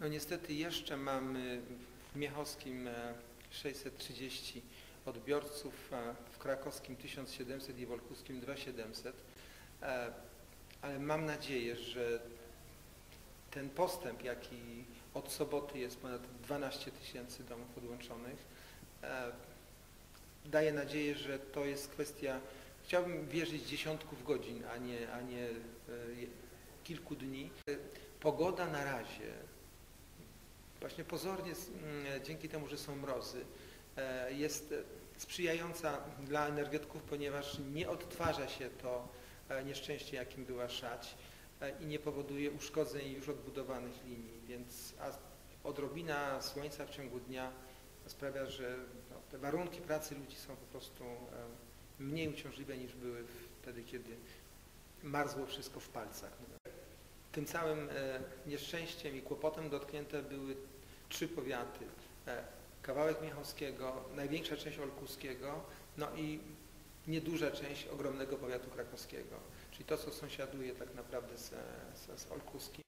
No niestety jeszcze mamy w Miechowskim e, 630 odbiorców, a w krakowskim 1700 i w olkuskim 2700. E, Ale mam nadzieję, że ten postęp, jaki od soboty jest ponad 12 tysięcy domów podłączonych, e, daje nadzieję, że to jest kwestia, chciałbym wierzyć dziesiątków godzin, a nie, a nie e, kilku dni. E, Pogoda na razie, właśnie pozornie mm, dzięki temu, że są mrozy, e, jest sprzyjająca dla energetyków, ponieważ nie odtwarza się to e, nieszczęście, jakim była szać e, i nie powoduje uszkodzeń już odbudowanych linii, więc odrobina słońca w ciągu dnia sprawia, że no, te warunki pracy ludzi są po prostu mniej uciążliwe niż były wtedy, kiedy marzło wszystko w palcach. Tym całym e, nieszczęściem i kłopotem dotknięte były trzy powiaty. E, Kawałek Miechowskiego, największa część Olkuskiego, no i nieduża część ogromnego powiatu krakowskiego, czyli to, co sąsiaduje tak naprawdę z, z, z Olkuskim.